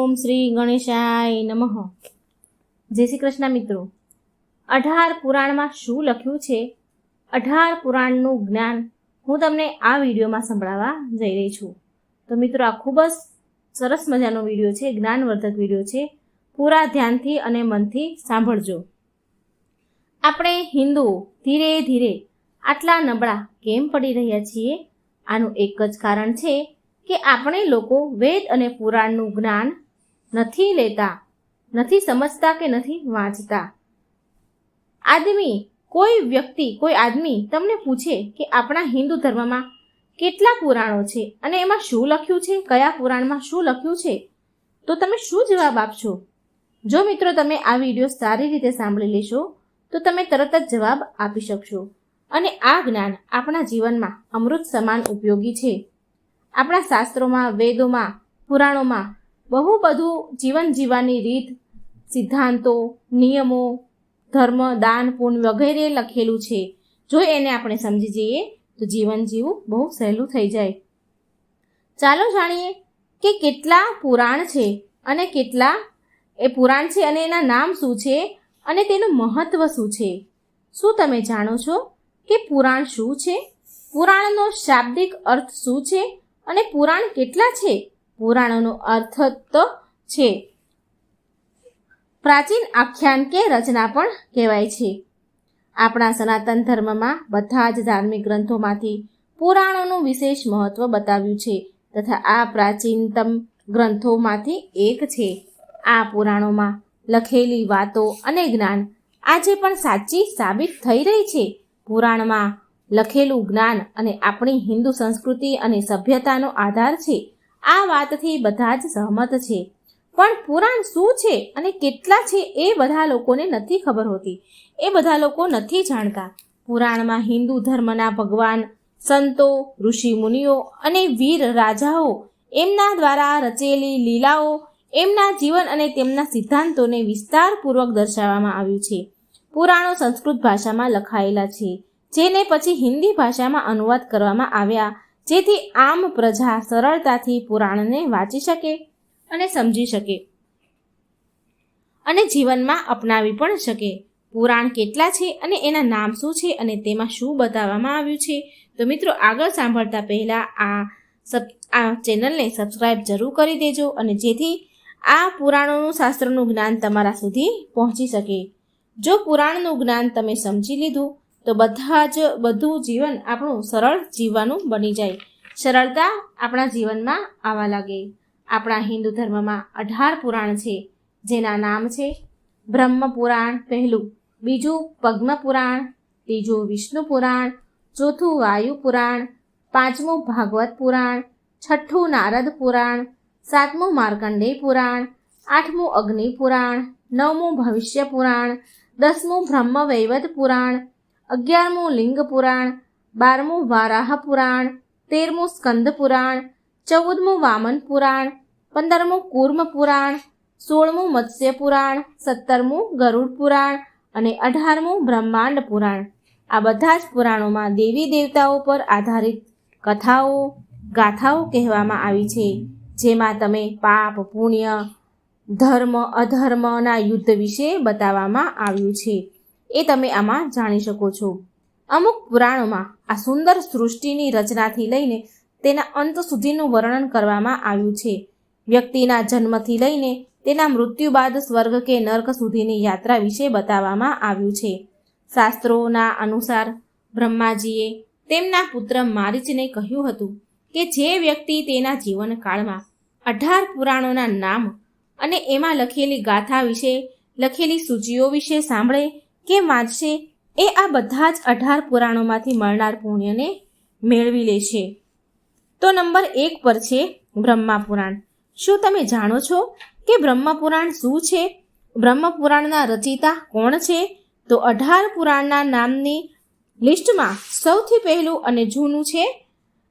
ઓમ શ્રી ગણેશાય નમઃ. જય શ્રી કૃષ્ણ મિત્રો. અઢાર પુરાણમાં શું લખ્યું છે? અઢાર પુરાણનું જ્ઞાન હું તમને આ વિડીયોમાં સંભળાવવા જઈ રહી છું. તો મિત્રો આ ખૂબ જ સરસ મજાનો વીડિયો છે, જ્ઞાનવર્ધક વીડિયો છે. પૂરા ધ્યાનથી અને મનથી સાંભળજો. આપણે હિન્દુઓ ધીરે ધીરે આટલા નબળા કેમ પડી રહ્યા છીએ? આનું એક જ કારણ છે કે આપણે લોકો વેદ અને પુરાણનું જ્ઞાન નથી લેતા, નથી સમજતા કે નથી વાંચતા. આદમી, કોઈ વ્યક્તિ, કોઈ આદમી તમને પૂછે કે આપણા હિન્દુ ધર્મમાં કેટલા પુરાણો છે અને એમાં શું લખ્યું છે, કયા પુરાણમાં શું લખ્યું છે, તો તમે શું જવાબ આપશો? જો મિત્રો તમે આ વીડિયો સારી રીતે સાંભળી લેશો, તો તમે તરત જ જવાબ આપી શકશો. અને આ જ્ઞાન આપણા જીવનમાં અમૃત સમાન ઉપયોગી છે. આપણા શાસ્ત્રોમાં, વેદોમાં, પુરાણોમાં બહુ બધું જીવન જીવવાની રીત, સિદ્ધાંતો, નિયમો, ધર્મ, દાન, પુણ્ય વગેરે લખેલું છે. જો એને આપણે સમજી જઈએ, તો જીવન જીવવું બહુ સહેલું થઈ જાય. ચાલો જાણીએ કે કેટલા પુરાણ છે અને કેટલા એ પુરાણ છે અને એના નામ શું છે અને તેનું મહત્વ શું છે. શું તમે જાણો છો કે પુરાણ શું છે? પુરાણનો શાબ્દિક અર્થ શું છે અને પુરાણ કેટલા છે? પુરાણોનો અર્થ તો છે. પ્રાચીન આખ્યાન કે રચના પણ કહેવાય છે. આપણા સનાતન ધર્મમાં બધા જ ધાર્મિક ગ્રંથોમાંથી પુરાણોનું વિશેષ મહત્વ બતાવ્યું છે તથા આ પ્રાચીનતમ ગ્રંથોમાંથી એક છે. આ પુરાણોમાં લખેલી વાતો અને જ્ઞાન આજે પણ સાચી સાબિત થઈ રહી છે. પુરાણમાં લખેલું જ્ઞાન અને આપણી હિન્દુ સંસ્કૃતિ અને સભ્યતાનો આધાર છે. આ વાતથી બધા જ સહમત છે. પણ પુરાણ શું છે અને કેટલા છે એ બધા લોકોને નથી ખબર હોતી. એ બધા લોકો નથી જાણતા. પુરાણમાં હિન્દુ ધર્મના ભગવાન, સંતો ઋષિ મુનિઓ અને વીર રાજાઓ એમના દ્વારા રચેલી લીલાઓ એમના જીવન અને તેમના સિદ્ધાંતોને વિસ્તારપૂર્વક દર્શાવવામાં આવ્યું છે. પુરાણો સંસ્કૃત ભાષામાં લખાયેલા છે, જેને પછી હિન્દી ભાષામાં અનુવાદ કરવામાં આવ્યા. જેથી આમ પ્રજા સરળતાથી પુરાણને વાંચી શકે અને સમજી શકે. અને જીવનમાં અપનાવી પણ શકે. પુરાણ કેટલા છે અને એના નામ શું છે અને તેમાં શું બતાવવામાં આવ્યું છે? તો મિત્રો, આગળ સાંભળતા પહેલાં આ સબ, આ ચેનલને સબસ્ક્રાઈબ જરૂર કરી દેજો અને જેથી આ પુરાણોનું શાસ્ત્રનું જ્ઞાન તમારા સુધી પહોંચી શકે. જો પુરાણનું જ્ઞાન તમે સમજી લીધું તો બધા જ, બધું જીવન આપણું સરળ જીવવાનું બની જાય. સરળતા આપણા જીવનમાં આવવા લાગે. આપણા હિન્દુ ધર્મમાં અઢાર પુરાણ છે. જેના નામ છે બ્રહ્મ પુરાણ પહેલું, બીજું પદ્મ પુરાણ, ત્રીજું વિષ્ણુ પુરાણ, ચોથું વાયુ પુરાણ, પાંચમું ભાગવત પુરાણ, છઠ્ઠું નારદ પુરાણ, સાતમું માર્કંડેય પુરાણ, આઠમું અગ્નિ પુરાણ, નવમું ભવિષ્ય પુરાણ, દસમું બ્રહ્મ વૈવત પુરાણ અગિયારમું લિંગ પુરાણ બારમું વારાહ પુરાણ તેરમું સ્કંદ પુરાણ ચૌદમું વામન પુરાણ પંદરમું કુર્મ પુરાણ સોળમું મત્સ્ય પુરાણ સત્તરમું ગરુડ પુરાણ અને અઢારમું બ્રહ્માંડ પુરાણ આ બધા જ પુરાણોમાં દેવી દેવતાઓ પર આધારિત કથાઓ, ગાથાઓ કહેવામાં આવી છે, જેમાં તમે પાપ, પુણ્ય, ધર્મ, અધર્મના યુદ્ધ વિશે બતાવવામાં આવ્યું છે. એ તમે આમાં જાણી શકો છો. અમુક પુરાણોમાં આ સુંદર સૃષ્ટિની રચનાથી લઈને તેના અંત સુધીનું વર્ણન કરવામાં આવ્યું છે. વ્યક્તિના જન્મથી લઈને તેના મૃત્યુ બાદ સ્વર્ગ કે નર્ક સુધીની યાત્રા વિશે બતાવવામાં આવ્યું છે. શાસ્ત્રોના અનુસાર બ્રહ્માજીએ તેમના પુત્ર મારીચને કહ્યું હતું કે જે વ્યક્તિ તેના જીવનકાળમાં અઢાર પુરાણોના નામ અને એમાં લખેલી ગાથા વિશે, લખેલી સૂચિઓ વિશે સાંભળે કે વાંચશે એ આ બધા જ અઢાર પુરાણોમાંથી મળનાર પુણ્યને મેળવી લે છે. તો નંબર એક પર છે બ્રહ્મા પુરાણ શું તમે જાણો છો કે બ્રહ્મપુરાણ શું છે? બ્રહ્મપુરાણના રચિતા કોણ છે? તો અઢાર પુરાણના નામની લિસ્ટમાં સૌથી પહેલું અને જૂનું છે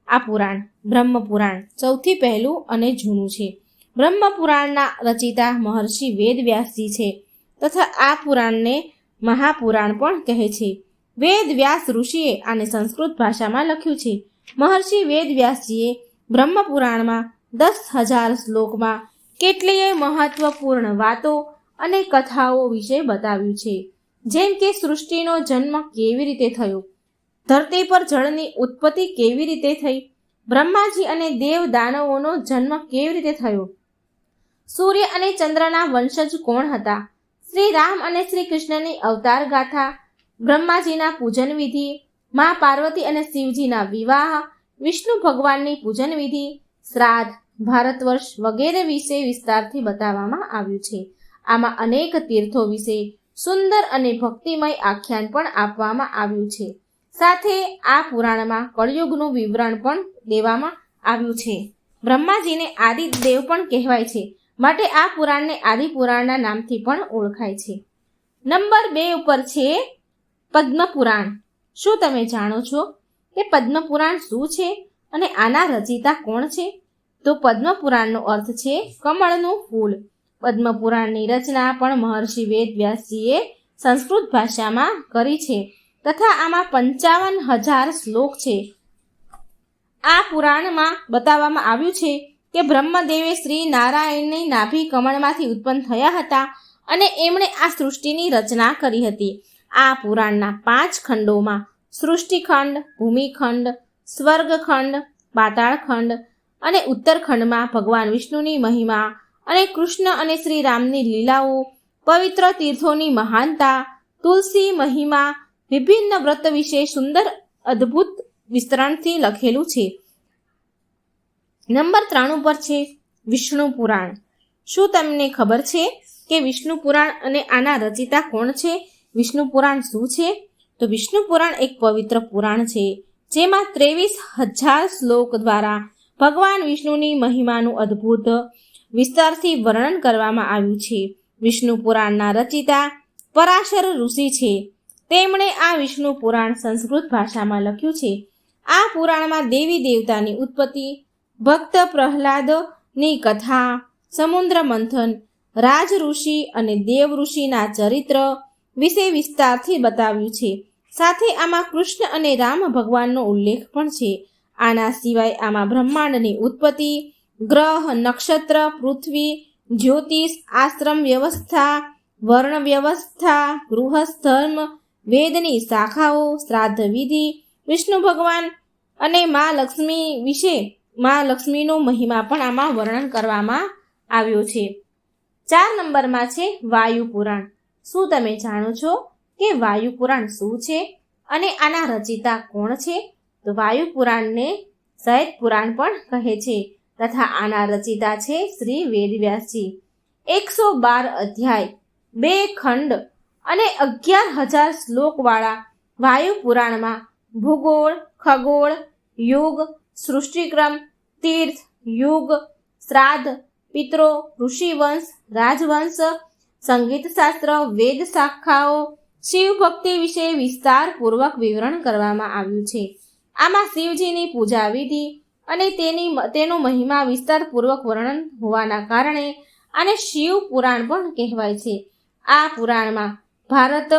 આ પુરાણ, બ્રહ્મપુરાણ. સૌથી પહેલું અને જૂનું છે. બ્રહ્મપુરાણના રચિતા મહર્ષિ વેદવ્યાસજી છે તથા આ પુરાણને મહાપુરાણ પણ કહે છે. વેદ વ્યાસ ઋષિએ આને સંસ્કૃત ભાષામાં લખ્યું છે. મહર્ષિ વેદ વ્યાસજીએ બ્રહ્મપુરાણમાં દસ હજાર શ્લોકમાં કેટલીય મહત્વપૂર્ણ વાતો અને કથાઓ વિશે બતાવ્યું છે. જેમ કે સૃષ્ટિનો જન્મ કેવી રીતે થયો? ધરતી પર જળની ઉત્પત્તિ કેવી રીતે થઈ? બ્રહ્માજી અને દેવ દાનવોનો જન્મ કેવી રીતે થયો? સૂર્ય અને ચંદ્રના વંશજ કોણ હતા? શ્રી રામ અને શ્રી કૃષ્ણની અવતાર ગાથા, બ્રહ્માજીના પૂજન વિધિ, મા પાર્વતી અને શિવજીના વિવાહ, વિષ્ણુ ભગવાનની પૂજન વિધિ, શ્રાદ્ધ, ભારત વર્ષ વગેરે વિશે વિસ્તારથી બતાવવામાં આવ્યું છે. આમાં અનેક તીર્થો વિશે સુંદર અને ભક્તિમય આખ્યાન પણ આપવામાં આવ્યું છે. સાથે આ પુરાણમાં કળયુગનું વિવરણ પણ દેવામાં આવ્યું છે. બ્રહ્માજીને આદિદેવ પણ કહેવાય છે. માટે આ પુરાણને આદિ પુરાણના નામથી પણ ઓળખાય છે. નંબર બે ઉપર છે પદ્મ પુરાણ શું તમે જાણો છો કે પદ્મ પુરાણ શું છે અને આના રચિતા કોણ છે? તો પદ્મ પુરાણનો અર્થ છે કમળનું ફૂલ. પદ્મ પુરાણની રચના પણ મહર્ષિ વેદ વ્યાસજીએ સંસ્કૃત ભાષામાં કરી છે તથા આમાં પંચાવન હજાર શ્લોક છે. આ પુરાણમાં બતાવવામાં આવ્યું છે કે બ્રહ્મદેવે શ્રી નારાયણની નાભી કમળમાંથી ઉત્પન્ન થયા હતા અને એમણે આ સૃષ્ટિની રચના કરી હતી. આ પુરાણના પાંચ ખંડોમાં સૃષ્ટિખંડ, ભૂમિખંડ, સ્વર્ગખંડ, પાતાળખંડ અને ઉત્તરખંડમાં ભગવાન વિષ્ણુની મહિમા અને કૃષ્ણ અને શ્રી રામની લીલાઓ, પવિત્ર તીર્થોની મહાનતા, તુલસી મહિમા, વિભિન્ન વ્રત વિશે સુંદર અદ્ભુત વિસ્તરણથી લખેલું છે. નંબર ત્રણ ઉપર છે વિષ્ણુ પુરાણ. શું તમને ખબર છે કે વિષ્ણુ પુરાણ અને આના રચિતા કોણ છે? વિષ્ણુ પુરાણ શું છે? તો વિષ્ણુ પુરાણ એક પવિત્ર પુરાણ છે, જેમાં ત્રેવીસ હજાર શ્લોક દ્વારા ભગવાન વિષ્ણુની મહિમાનું અદ્ભુત વિસ્તારથી વર્ણન કરવામાં આવ્યું છે. વિષ્ણુ પુરાણના રચિતા પરાશર ઋષિ છે. તેમણે આ વિષ્ણુ પુરાણ સંસ્કૃત ભાષામાં લખ્યું છે. આ પુરાણમાં દેવી દેવતાની ઉત્પત્તિ ભક્ત પ્રહલાદની કથા, સમુદ્ર મંથન, રાજ ઋષિ અને દેવ ઋષિના ચરિત્ર વિશે વિસ્તારથી બતાવ્યું છે. સાથે આમાં કૃષ્ણ અને રામ ભગવાનનો ઉલ્લેખ પણ છે. આના સિવાય આમાં બ્રહ્માંડની ઉત્પત્તિ, ગ્રહ, નક્ષત્ર, પૃથ્વી, જ્યોતિષ, આશ્રમ વ્યવસ્થા, વર્ણ વ્યવસ્થા ગૃહસ્થ ધર્મ વેદની શાખાઓ, શ્રાદ્ધ વિધિ, વિષ્ણુ ભગવાન અને મા લક્ષ્મી વિશે મા લક્ષ્મીનો મહિમા પણ આમાં વર્ણન કરવામાં આવ્યો છે. ચાર નંબરમાં છે વાયુ પુરાણ શું તમે જાણો છો કે વાયુ પુરાણ શું છે અને આના રચિતા કોણ છે? તો વાયુ પુરાણને સહિત પુરાણ પણ કહે છે તથા આના રચિતા છે શ્રી વેદવ્યાસજી. એકસો બાર અધ્યાય, બે ખંડ અને અગિયાર હજાર શ્લોકવાળા વાયુ પુરાણમાં ભૂગોળ, ખગોળ, યુગ સૃષ્ટિક્રમ, તીર્થ, યુગ, શ્રાદ્ધ, પિત્રો, ઋષિવંશ, રાજવંશ, સંગીતશાસ્ત્ર, વેદ શાખાઓ, શિવ ભક્તિ વિશે વિસ્તારપૂર્વક વિવરણ કરવામાં આવ્યું છે. આમાં શિવજીની પૂજા વિધિ અને તેની તેનો મહિમા વિસ્તારપૂર્વક વર્ણન હોવાના કારણે આને શિવ પુરાણ પણ કહેવાય છે. આ પુરાણમાં ભારત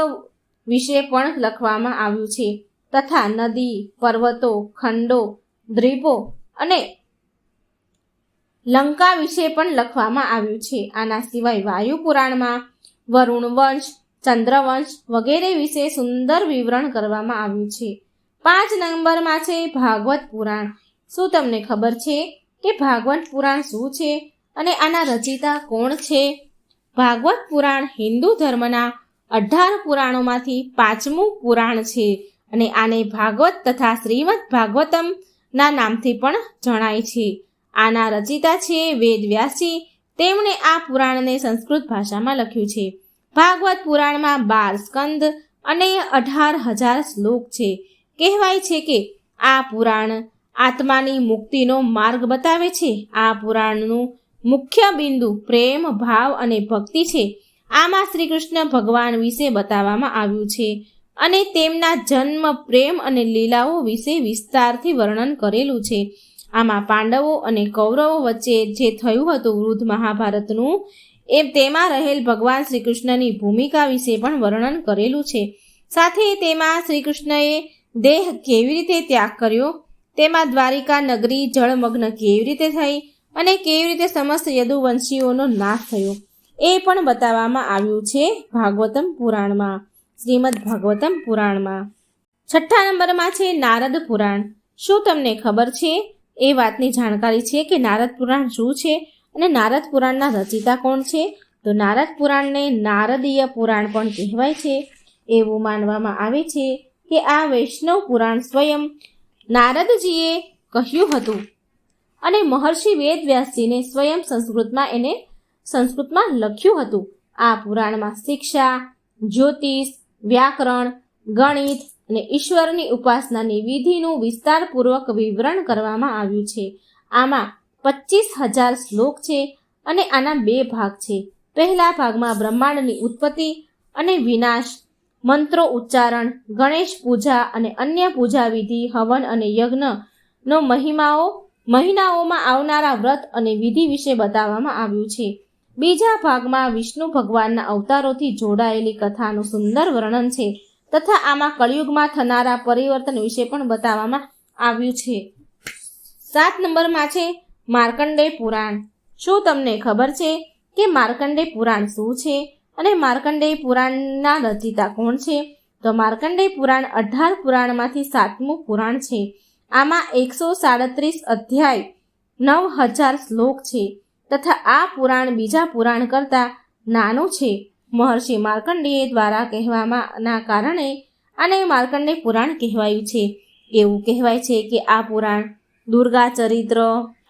વિશે પણ લખવામાં આવ્યું છે. તથા નદી, પર્વતો, ખંડો દ્વીપો અને લંકા વિશે પણ લખવામાં આવ્યું છે. આના સિવાય વાયુ પુરાણમાં વરુણ વંશ ચંદ્રવંશ વગેરે વિશે સુંદર વિવરણ કરવામાં આવ્યું છે. પાંચ નંબરમાં છે ભાગવત પુરાણ. શું તમને ખબર છે કે ભાગવત પુરાણ શું છે? અને આના રચિતા કોણ છે? ભાગવત પુરાણ હિન્દુ ધર્મના અઢાર પુરાણોમાંથી પાંચમું પુરાણ છે. અને આને ભાગવત તથા શ્રીમદ ભાગવતમ ના નામથી પણ જણાય છે. આના રચિતા છે વેદ વ્યાસજી. તેમણે આ પુરાણને સંસ્કૃત ભાષામાં લખ્યું છે. ભાગવત પુરાણમાં બાર સ્કંદ અને અઢાર હજાર શ્લોક છે. કહેવાય છે કે આ પુરાણ આત્માની મુક્તિનો માર્ગ બતાવે છે. આ પુરાણનું મુખ્ય બિંદુ પ્રેમ, ભાવ અને ભક્તિ છે. આમાં શ્રી કૃષ્ણ ભગવાન વિશે બતાવવામાં આવ્યું છે. અને તેમના જન્મ પ્રેમ અને લીલાઓ વિશે વિસ્તારથી વર્ણન કરેલું છે. આમાં પાંડવો અને કૌરવો વચ્ચે જે થયું હતું વૃદ્ધ મહાભારતનું એમ તેમાં રહેલ ભગવાન શ્રી કૃષ્ણની ભૂમિકા વિશે પણ વર્ણન કરેલું છે. સાથે તેમાં શ્રી કૃષ્ણએ દેહ કેવી રીતે ત્યાગ કર્યો, તેમાં દ્વારિકા નગરી જળમગ્ન કેવી રીતે થઈ અને કેવી રીતે સમસ્ત યદુવંશીઓનો નાશ થયો, એ પણ બતાવવામાં આવ્યું છે ભાગવતમ પુરાણમાં. શ્રીમદ ભાગવતમ પુરાણમાં. છઠ્ઠા નંબરમાં છે નારદ પુરાણ. શું તમને ખબર છે? એ વાતની જાણકારી છે કે નારદ પુરાણ શું છે અને નારદ પુરાણના રચિતા કોણ છે? તો નારદ પુરાણને નારદીય પુરાણ પણ કહેવાય છે. એવું માનવામાં આવે છે કે આ વૈષ્ણવ પુરાણ સ્વયં નારદજીએ કહ્યું હતું. અને મહર્ષિ વેદવ્યાસજીને સ્વયં સંસ્કૃતમાં એને સંસ્કૃતમાં લખ્યું હતું. આ પુરાણમાં શિક્ષા, જ્યોતિષ વ્યાકરણ, ગણિત અને ઈશ્વરની ઉપાસનાની વિધિનું વિસ્તારપૂર્વક વિવરણ કરવામાં આવ્યું છે. આમાં પચીસ હજાર શ્લોક છે અને આના બે ભાગ છે. પહેલા ભાગમાં બ્રહ્માંડની ઉત્પત્તિ અને વિનાશ, મંત્રો ઉચ્ચારણ, ગણેશ પૂજા અને અન્ય પૂજા વિધિ, હવન અને યજ્ઞનો મહિમાઓ, મહિનાઓમાં આવનારા વ્રત અને વિધિ વિશે બતાવવામાં આવ્યું છે. બીજા ભાગમાં વિષ્ણુ ભગવાનના અવતારોથી જોડાયેલી કથાનું સુંદર વર્ણન છે તથા આમાં કળિયુગમાં થનારા પરિવર્તન વિશે પણ બતાવવામાં આવ્યું છે. સાત નંબરમાં છે માર્કંડેય પુરાણ. શું તમને ખબર છે કે માર્કંડેય પુરાણ શું છે અને માર્કંડેય પુરાણના રચિતા કોણ છે? તો માર્કંડેય પુરાણ અઢાર પુરાણમાંથી સાતમું પુરાણ છે. આમાં એકસો સાડત્રીસ અધ્યાય નવ હજાર શ્લોક છે. તથા આ પુરાણ બીજા પુરાણ કરતાં નાનું છે. મહર્ષિ માર્કંડેય દ્વારા કહેવામાંના કારણે આને માર્કંડેય પુરાણ કહેવાયું છે. એવું કહેવાય છે કે આ પુરાણ દુર્ગા ચરિત્ર,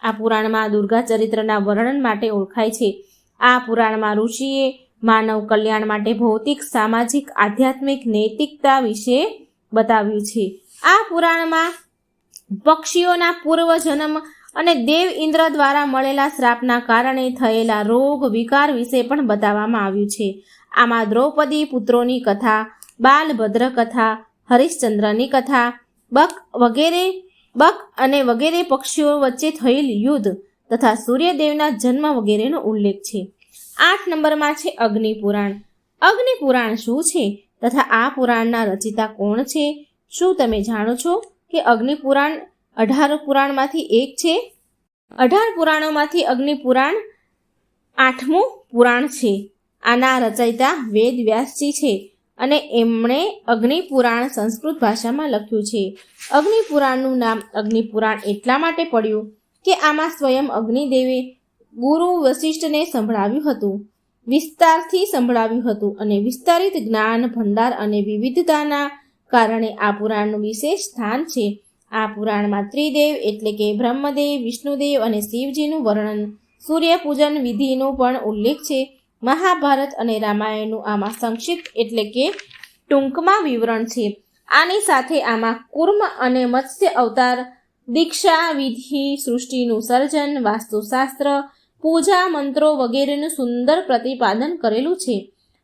આ પુરાણમાં દુર્ગા ચરિત્રના વર્ણન માટે ઓળખાય છે. આ પુરાણમાં ઋષિએ માનવ કલ્યાણ માટે ભૌતિક, સામાજિક, આધ્યાત્મિક, નૈતિકતા વિશે બતાવ્યું છે. આ પુરાણમાં પક્ષીઓના પૂર્વજન્મ અને દેવ ઇન્દ્ર દ્વારા મળેલા શ્રાપના કારણે થયેલા રોગ વિકાર વિશે પણ બતાવવામાં આવ્યું છે. આમાં દ્રૌપદી પુત્રોની કથા બાલભદ્ર કથા, હરિશ્ચંદ્રની કથા, બક વગેરે, બક અને વગેરે પક્ષીઓ વચ્ચે થયેલ યુદ્ધ તથા સૂર્યદેવના જન્મ વગેરેનો ઉલ્લેખ છે. આઠ નંબરમાં છે અગ્નિ પુરાણ અગ્નિ પુરાણ શું છે તથા આ પુરાણના રચિતા કોણ છે? શું તમે જાણો છો કે અગ્નિ પુરાણ અઢાર પુરાણમાંથી એક છે. અઢાર પુરાણોમાંથી અગ્નિ પુરાણ આઠમું પુરાણ છે. આના રચયિતા વેદ વ્યાસજી છે અને એમણે અગ્નિ પુરાણ સંસ્કૃત ભાષામાં લખ્યું છે. અગ્નિ પુરાણનું નામ અગ્નિ પુરાણ એટલા માટે પડ્યું કે આમાં સ્વયં અગ્નિદેવે ગુરુ વશિષ્ઠને સંભળાવ્યું હતું. વિસ્તારથી સંભળાવ્યું હતું અને વિસ્તારિત જ્ઞાન, ભંડાર અને વિવિધતાના કારણે આ પુરાણનું વિશેષ સ્થાન છે. આ પુરાણમાં ત્રિદેવ એટલે કે બ્રહ્મદેવ, વિષ્ણુદેવ અને શિવજીનું વર્ણન, સૂર્યપૂજન વિધિનો પણ ઉલ્લેખ છે. મહાભારત અને રામાયણનું આમાં સંક્ષિપ્ત એટલે કે ટૂંકમાં વિવરણ છે. આની સાથે આમાં કુર્મ અને મત્સ્ય અવતાર, દીક્ષા વિધિ, સૃષ્ટિનું સર્જન, વાસ્તુશાસ્ત્ર, પૂજા મંત્રો વગેરેનું સુંદર પ્રતિપાદન કરેલું છે.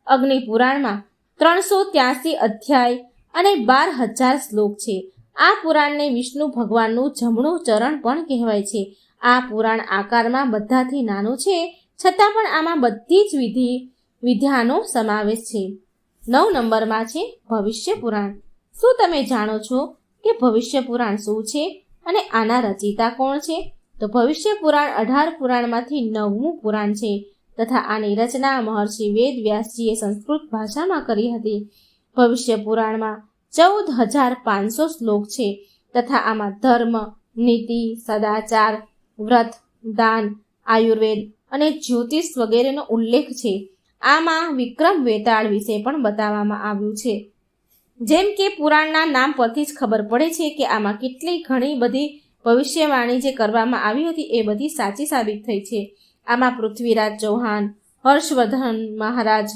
અગ્નિપુરાણમાં ત્રણસો ત્યાસી અધ્યાય અને બાર હજાર શ્લોક છે. આ પુરાણને વિષ્ણુ ભગવાનનું જમણું ચરણ પણ કહેવાય છે. આ પુરાણ આકારમાં બધાથી નાનું છે, છતાં પણ આમાં બધી જ વિધિ વિદ્યાનો સમાવેશ છે. નવ નંબરમાં છે ભવિષ્ય પુરાણ. શું તમે જાણો છો કે ભવિષ્ય પુરાણ શું છે અને આના રચિતા કોણ છે? તો ભવિષ્ય પુરાણ અઢાર પુરાણમાંથી નવમું પુરાણ છે તથા આની રચના મહર્ષિ વેદ વ્યાસજીએ સંસ્કૃત ભાષામાં કરી હતી. ભવિષ્ય પુરાણમાં ચૌદ હજાર પાંચસો શ્લોક છે તથા આમાં ધર્મ, નીતિ, સદાચાર, વ્રત, દાન, આયુર્વેદ અને જ્યોતિષ વગેરેનો ઉલ્લેખ છે. આમાં વિક્રમ વેતાળ વિશે પણ બતાવવામાં આવ્યું છે. જેમ કે પુરાણના નામ પરથી જ ખબર પડે છે કે આમાં કેટલી ઘણી બધી ભવિષ્યવાણી જે કરવામાં આવી હતી એ બધી સાચી સાબિત થઈ છે. આમાં પૃથ્વીરાજ ચૌહાણ, હર્ષવર્ધન મહારાજ,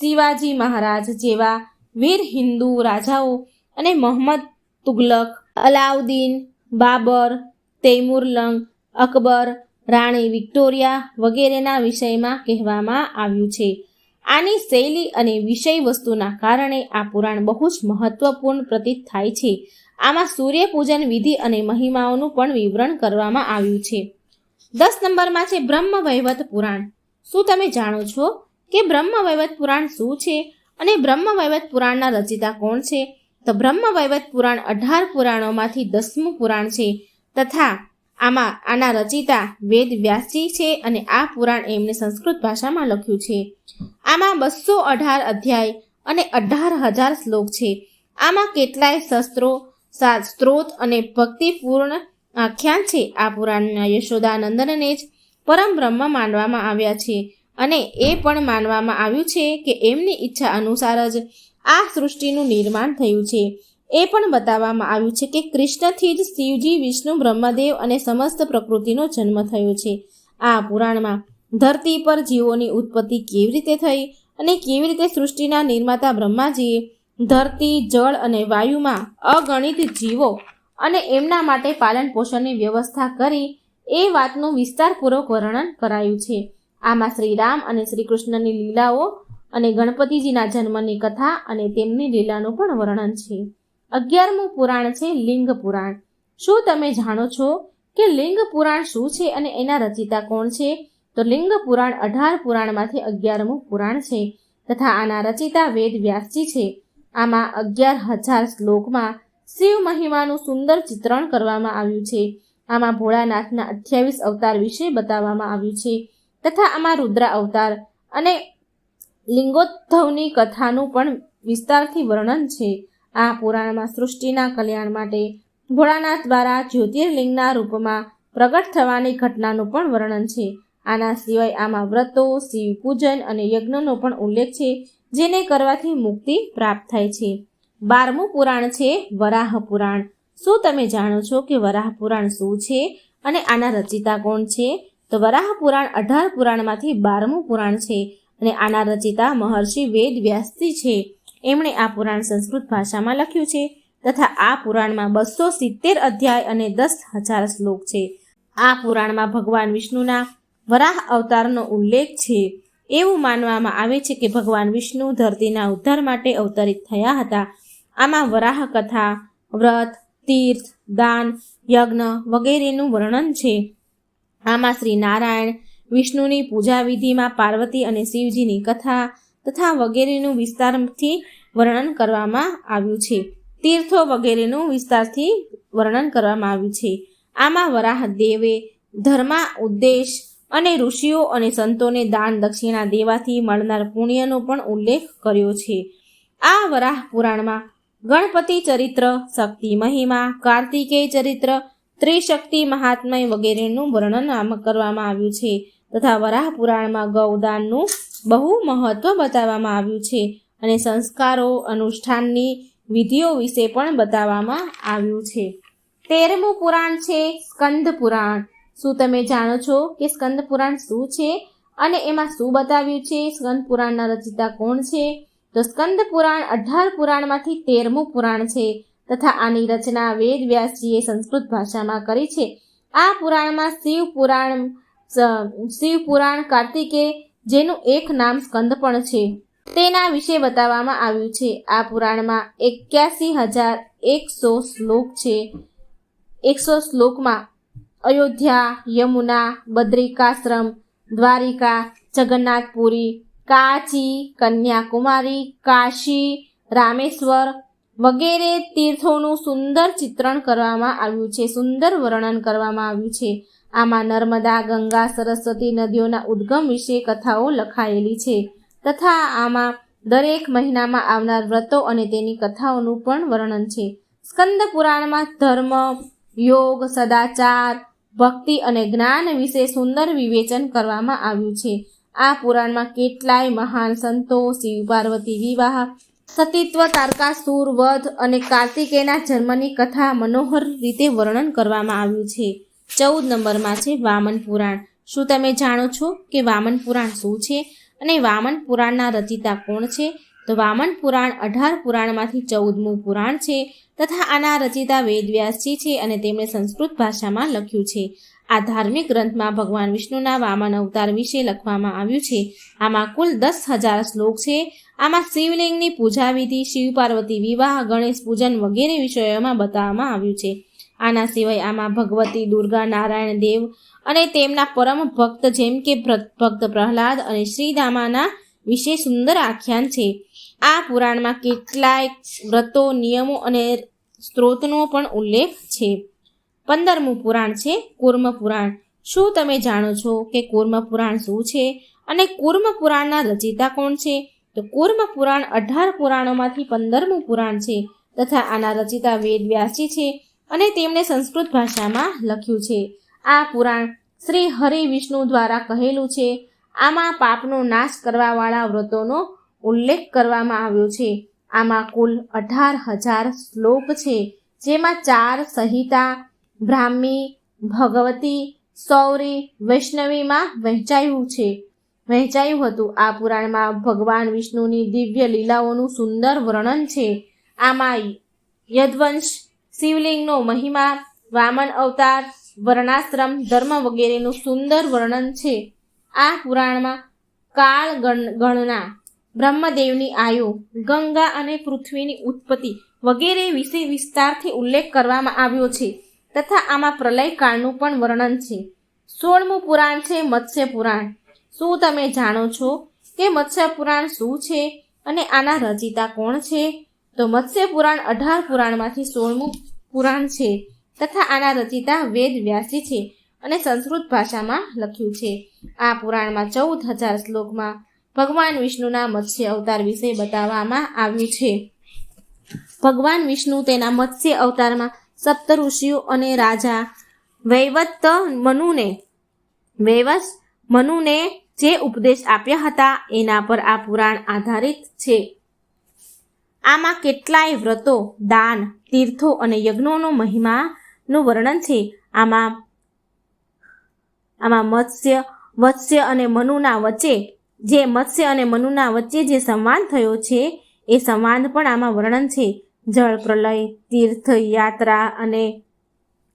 શિવાજી મહારાજ જેવા વીર હિન્દુ રાજાઓ અને મોહમ્મદ તુગલક, અલાઉદ્દીન, બાબર તૈમુરલંગ અકબર, રાણી વિક્ટોરિયા વગેરેના વિષયમાં કહેવામાં આવ્યું છે. આની શૈલી અને વિષય વસ્તુના કારણે આ પુરાણ બહુ જ મહત્વપૂર્ણ પ્રતીત થાય છે. આમાં સૂર્યપૂજન વિધિ અને મહિમાઓનું પણ વિવરણ કરવામાં આવ્યું છે. દસ નંબરમાં છે બ્રહ્મ વૈવત પુરાણ. શું તમે જાણો છો કે બ્રહ્મ વૈવત પુરાણ શું છે? અને બ્રહ્મ વૈવત પુરાણના રચિતા કોણ છે? તો બ્રહ્મ વૈવત પુરાણ અઢાર પુરાણોમાંથી દસમું પુરાણ છે. તથા આમાં આના રચિતા વેદ વ્યાસજી છે અને આ પુરાણ એમને સંસ્કૃત ભાષામાં લખ્યું છે. આમાં બસો અઢાર અધ્યાય અને અઢાર હજાર શ્લોક છે. આમાં કેટલાય શસ્ત્રો સ્ત્રોત અને ભક્તિપૂર્ણ આખ્યાન છે આ પુરાણના યશોદાનંદનને જ પરમ બ્રહ્મ માનવામાં આવ્યા છે. અને એ પણ માનવામાં આવ્યું છે કે એમની ઈચ્છા અનુસાર જ આ સૃષ્ટિનું નિર્માણ થયું છે. એ પણ બતાવવામાં આવ્યું છે કે કૃષ્ણથી જ શિવજી, વિષ્ણુ, બ્રહ્મદેવ અને સમસ્ત પ્રકૃતિનો જન્મ થયો છે. આ પુરાણમાં ધરતી પર જીવોની ઉત્પત્તિ કેવી રીતે થઈ અને કેવી રીતે સૃષ્ટિના નિર્માતા બ્રહ્માજીએ ધરતી, જળ અને વાયુમાં અગણિત જીવો અને એમના માટે પાલન પોષણની વ્યવસ્થા કરી એ વાતનું વિસ્તારપૂર્વક વર્ણન કરાયું છે. આમાં શ્રી રામ અને શ્રી કૃષ્ણની લીલાઓ અને ગણપતિજીના જન્મની કથા અને તેમની લીલાનું પણ વર્ણન છે. અગિયારમું પુરાણ છે લિંગ પુરાણ. શું તમે જાણો છો કે લિંગ પુરાણ શું છે અને એના રચિતા કોણ છે? તો લિંગ પુરાણ અઢાર પુરાણમાંથી અગિયારમું પુરાણ છે તથા આના રચિતા વેદ વ્યાસજી છે. આમાં અગિયાર હજાર શ્લોકમાં શિવ મહિમાનું સુંદર ચિત્રણ કરવામાં આવ્યું છે. આમાં ભોળાનાથના અઠ્યાવીસ અવતાર વિશે બતાવવામાં આવ્યું છે. તથા આમાં રુદ્ર અવતાર અને લિંગોદ્ધવની કથાનું પણ વિસ્તારથી વર્ણન છે. આ પુરાણમાં સૃષ્ટિના કલ્યાણ માટે ભોળાનાથ દ્વારા જ્યોતિર્લિંગના રૂપમાં પ્રગટ થવાની ઘટનાનું પણ વર્ણન છે. આના સિવાય આમાં વ્રતો શિવ પૂજન અને યજ્ઞનો પણ ઉલ્લેખ છે, જેને કરવાથી મુક્તિ પ્રાપ્ત થાય છે. બારમું પુરાણ છે વરાહ પુરાણ. શું તમે જાણો છો કે વરાહ પુરાણ શું છે અને આના રચિતા કોણ છે? તો વરાહ પુરાણ અઢાર પુરાણમાંથી બારમું પુરાણ છે અને આના રચિતા મહર્ષિ વેદ વ્યાસથી છે. એમણે આ પુરાણ સંસ્કૃત ભાષામાં લખ્યું છે તથા આ પુરાણમાં બસો સિત્તેર અધ્યાય અને દસ હજાર શ્લોક છે. આ પુરાણમાં ભગવાન વિષ્ણુના વરાહ અવતારનો ઉલ્લેખ છે. એવું માનવામાં આવે છે કે ભગવાન વિષ્ણુ ધરતીના ઉદ્ધાર માટે અવતરિત થયા હતા. આમાં વરાહ કથા, વ્રત, તીર્થ, દાન, યજ્ઞ વગેરેનું વર્ણન છે. આમાં શ્રી નારાયણ, વિષ્ણુની પૂજા વિધિમાં પાર્વતી અને શિવજીની કથા તથા વગેરેનું વિસ્તારથી વર્ણન કરવામાં આવ્યું છે. તીર્થો વગેરેનું વિસ્તારથી વર્ણન કરવામાં આવ્યું છે. આમાં વરાહ દેવે, ધર્મા ઉદ્દેશ અને ઋષિઓ અને સંતોને દાન દક્ષિણા દેવાથી મળનાર પુણ્યનો પણ ઉલ્લેખ કર્યો છે. આ વરાહ પુરાણમાં ગણપતિ ચરિત્ર, શક્તિ મહિમા, કાર્તિકેય ચરિત્ર ત્રિશક્તિ મહાત્મય વગેરેનું વર્ણન આમાં કરવામાં આવ્યું છે તથા વરાહ પુરાણમાં ગૌદાનનું બહુ મહત્વ બતાવવામાં આવ્યું છે અને સંસ્કારો, અનુષ્ઠાનની વિધિઓ વિશે પણ બતાવવામાં આવ્યું છે. તેરમું પુરાણ છે સ્કંદ પુરાણ. શું તમે જાણો છો કે સ્કંદ પુરાણ શું છે? અને એમાં શું બતાવ્યું છે? સ્કંદ પુરાણના રચિતા કોણ છે? તો સ્કંદ પુરાણ અઢાર પુરાણમાંથી તેરમું પુરાણ છે. તથા આની રચના વેદ વ્યાસજીએ સંસ્કૃત ભાષામાં કરી છે. આ પુરાણમાં શિવ પુરાણ શિવ પુરાણ, કાર્તિકે જેનું એક નામ સ્કંદ પણ છે. તેના વિશે બતાવવામાં આવ્યું છે. આ પુરાણમાં એક્યાસી હજાર એકસો શ્લોક છે. એકસો શ્લોકમાં અયોધ્યા, યમુના, બદ્રિકાશ્રમ, દ્વારિકા, જગન્નાથપુરી, કાચી, કન્યાકુમારી, કાશી, રામેશ્વર વગેરે તીર્થોનું સુંદર ચિત્રણ કરવામાં આવ્યું છે, સુંદર વર્ણન કરવામાં આવ્યું છે. આમાં નર્મદા, ગંગા, સરસ્વતી નદીઓના ઉદ્ગમ વિશે કથાઓ લખાયેલી છે તથા આમાં દરેક મહિનામાં આવનાર વ્રતો અને તેની કથાઓનું પણ વર્ણન છે. સ્કંદ પુરાણમાં ધર્મ, યોગ, સદાચાર, ભક્તિ અને જ્ઞાન વિશે સુંદર વિવેચન કરવામાં આવ્યું છે. આ પુરાણમાં કેટલાય મહાન સંતો, શિવ, પાર્વતી, વિવાહ સતીત્વ તારકાસુર વધ અને કાર્તિકેયના જન્મની કથા મનોહર રીતે વર્ણન કરવામાં આવ્યું છે. ચૌદ નંબરમાં છે વામન પુરાણ. શું તમે જાણો છો કે વામન પુરાણ શું છે? અને વામન પુરાણના રચિતા કોણ છે? તો વામન પુરાણ અઢાર પુરાણમાંથી ચૌદમું પુરાણ છે તથા આના રચિતા વેદવ્યાસજી છે અને તેમણે સંસ્કૃત ભાષામાં લખ્યું છે. આ ધાર્મિક ગ્રંથમાં ભગવાન વિષ્ણુના વામન અવતાર વિશે લખવામાં આવ્યું છે. આમાં કુલ દસ હજાર શ્લોક છે. આમાં શિવલિંગની પૂજા વિધિ, શિવ પાર્વતી વિવાહ, ગણેશ પૂજન વગેરે વિષયોમાં બતાવવામાં આવ્યું છે. આના સિવાય આમાં ભગવતી, દુર્ગા, નારાયણ દેવ અને તેમના પરમ ભક્ત જેમ કે ભક્ત પ્રહલાદ અને શ્રીદામાના વિશે સુંદર આખ્યાન છે. આ પુરાણમાં કેટલાય વ્રતો, નિયમો અને સ્ત્રોતનો પણ ઉલ્લેખ છે. પંદરમું પુરાણ છે, કુર્મ પુરાણ. શું તમે જાણો છો કે કુર્મ પુરાણ શું છે? અને કુર્મ પુરાણના રચિતા કોણ છે? તો કુર્મ પુરાણ અઢાર પુરાણોમાંથી પંદરમું પુરાણ છે તથા આના રચિતા વેદ વ્યાસજી છે અને તેમણે સંસ્કૃત ભાષામાં લખ્યું છે. આ પુરાણ શ્રી હરિ વિષ્ણુ દ્વારા કહેલું છે. આમાં પાપનો નાશ કરવાવાળા વ્રતોનો ઉલ્લેખ કરવામાં આવ્યો છે. આમાં કુલ અઢાર હજાર શ્લોક છે, જેમાં ચાર સંહિતા બ્રાહ્મી, ભગવતી, સૌરી, વૈષ્ણવીમાં વહેંચાયું છે. વહેંચાયું હતું. આ પુરાણમાં ભગવાન વિષ્ણુની દિવ્ય લીલાઓનું સુંદર વર્ણન છે. આમાં યદવંશ, શિવલિંગનો મહિમા, વામન અવતાર, વર્ણાશ્રમ, ધર્મ વગેરેનું સુંદર વર્ણન છે. આ પુરાણમાં કાળ ગણ- ગણના બ્રહ્મદેવની આયુ, ગંગા અને પૃથ્વીની ઉત્પત્તિ વગેરે વિશે વિસ્તારથી ઉલ્લેખ કરવામાં આવ્યો છે. તથા આમાં પ્રલયકાળનું પણ વર્ણન છે. સોળમું પુરાણ છે મત્સ્ય પુરાણ. શું તમે જાણો છો કે મત્સ્ય પુરાણ શું છે અને આના રચિતા કોણ છે? તો મત્સ્ય પુરાણ અઢાર પુરાણમાંથી સોળમું પુરાણ છે તથા આના રચિતા વેદ વ્યાસી છે અને સંસ્કૃત ભાષામાં લખ્યું છે. આ પુરાણમાં ચૌદ હજાર શ્લોકમાં ભગવાન વિષ્ણુના મત્સ્ય અવતાર વિશે બતાવવામાં આવ્યું છે. ભગવાન વિષ્ણુ તેના મત્સ્ય અવતારમાં સપ્ત ઋષિઓ અને રાજા વૈવત મનુને વૈવસ મનુને જે ઉપદેશ આપ્યા હતા, એના પર આ પુરાણ આધારિત છે. આમાં કેટલાય વ્રતો, દાન, તીર્થો અને યજ્ઞોનો મહિમાનું વર્ણન છે. આમાં આમાં મત્સ્ય, વત્સ્ય અને મનુના વચ્ચે, જે મત્સ્ય અને મનુના વચ્ચે જે સંવાદ થયો છે, એ સંવાદ પણ આમાં વર્ણન છે. જળ પ્રલય, તીર્થ અને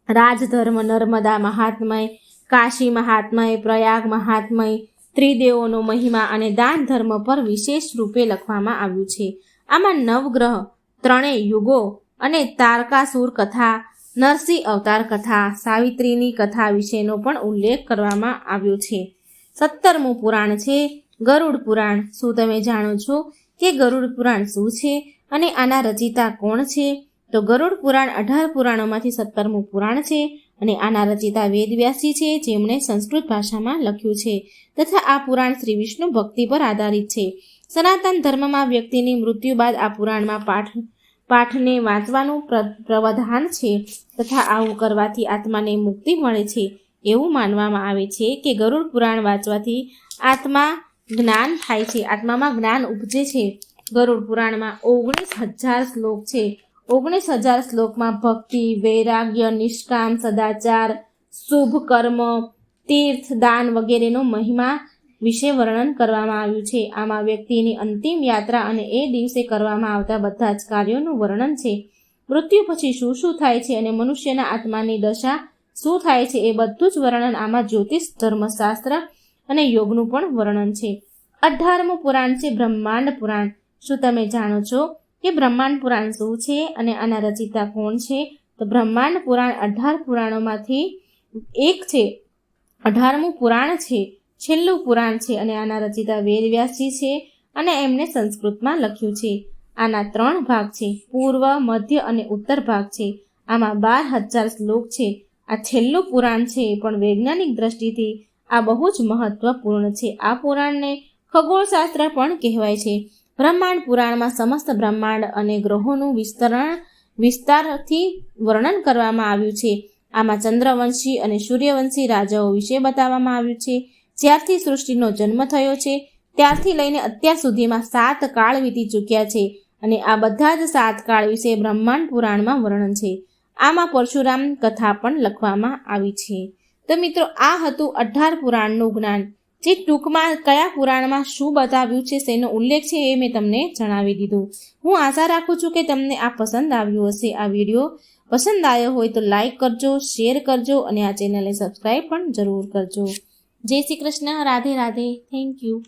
રાજધર્મ નર્મદા મહાત્મય, કાશી મહાત્મય, પ્રયાગ મહાત્મય, ત્રિદેવોનો મહિમા અને દાન ધર્મ પર વિશેષ રૂપે લખવામાં આવ્યું છે. આમાં નવગ્રહ, ત્રણેય યુગો અને તારકાસુર કથા, નરસિંહ અવતાર કથા, સાવિત્રીની કથા વિશેનો પણ ઉલ્લેખ કરવામાં આવ્યો છે. સત્તરમું પુરાણ છે ગરુડ પુરાણ. શું તમે જાણો છો? કે ગરુડ પુરાણ શું છે અને આના રચિતા કોણ છે? તો ગરુડ પુરાણ અઢાર પુરાણોમાંથી સત્તરમું પુરાણ છે અને આના રચિતા વેદવ્યાસી છે, જેમણે સંસ્કૃત ભાષામાં લખ્યું છે તથા આ પુરાણ શ્રી વિષ્ણુ ભક્તિ પર આધારિત છે. સનાતન ધર્મમાં વ્યક્તિની મૃત્યુ બાદ આ પુરાણમાં પાઠ, પાઠને વાંચવાનું પ્ર- પ્રવધાન છે તથા આવું કરવાથી આત્માને મુક્તિ મળે છે. એવું માનવામાં આવે છે કે ગરુડ પુરાણ વાંચવાથી આત્મા જ્ઞાન થાય છે. આત્મામાં જ્ઞાન ઉપજે છે. ગરુડ પુરાણમાં ઓગણીસ હજાર શ્લોક છે. ઓગણીસ હજાર શ્લોકમાં ભક્તિ, વૈરાગ્ય, નિષ્કામ, સદાચાર, શુભ કર્મ, તીર્થ, દાન વગેરેનો મહિમા વિશે વર્ણન કરવામાં આવ્યું છે. આમાં વ્યક્તિની અંતિમ યાત્રા અને એ દિવસે કરવામાં આવતા બધા જ કાર્યોનું વર્ણન છે. મૃત્યુ પછી શું શું થાય છે અને મનુષ્યના આત્માની દશા શું થાય છે એ બધું જ વર્ણન આમાં જ્યોતિષ ધર્મશાસ્ત્ર અને યોગનું પણ વર્ણન છે. અઢારમું પુરાણ છે બ્રહ્માંડ પુરાણ. શું તમે જાણો છો કે બ્રહ્માંડ પુરાણ શું છે અને આના રચિતા કોણ છે? તો બ્રહ્માંડ પુરાણ અઢાર પુરાણોમાંથી એક છે. અઢારમું પુરાણ છે, છેલ્લું પુરાણ છે અને આના રચિતા વેદવ્યાસજી છે અને એમણે સંસ્કૃતમાં લખ્યું છે. આના ત્રણ ભાગ છે, પૂર્વ, મધ્ય અને ઉત્તર ભાગ છે. આમાં બાર હજાર શ્લોક છે. આ છેલ્લું પુરાણ છે પણ વૈજ્ઞાનિક દ્રષ્ટિથી આ બહુ જ મહત્વપૂર્ણ છે. આ પુરાણને ખગોળશાસ્ત્ર પણ કહેવાય છે. બ્રહ્માંડ પુરાણમાં સમસ્ત બ્રહ્માંડ અને ગ્રહોનું વિસ્તરણ વિસ્તારથી વર્ણન કરવામાં આવ્યું છે. આમાં ચંદ્રવંશી અને સૂર્યવંશી રાજાઓ વિશે બતાવવામાં આવ્યું છે. જ્યારથી સૃષ્ટિનો જન્મ થયો છે, ત્યારથી લઈને અત્યાર સુધીમાં સાત કાળ વીતી ચૂક્યા છે અને આ બધા જ સાત કાળ વિશે બ્રહ્માંડ પુરાણમાં વર્ણન છે. આમાં પરશુરામ કથા પણ લખવામાં આવી છે. તો મિત્રો, આ હતું અઢાર પુરાણનું જ્ઞાન. જે ટૂંકમાં કયા પુરાણમાં શું બતાવ્યું છે તેનો ઉલ્લેખ છે એ મેં તમને જણાવી દીધું. હું આશા રાખું છું કે તમને આ પસંદ આવ્યું હશે. આ વીડિયો પસંદ આવ્યો હોય તો લાઈક કરજો, શેર કરજો અને આ ચેનલને સબસ્ક્રાઈબ પણ જરૂર કરજો. જય શ્રી કૃષ્ણ. રાધે રાધે. Thank you.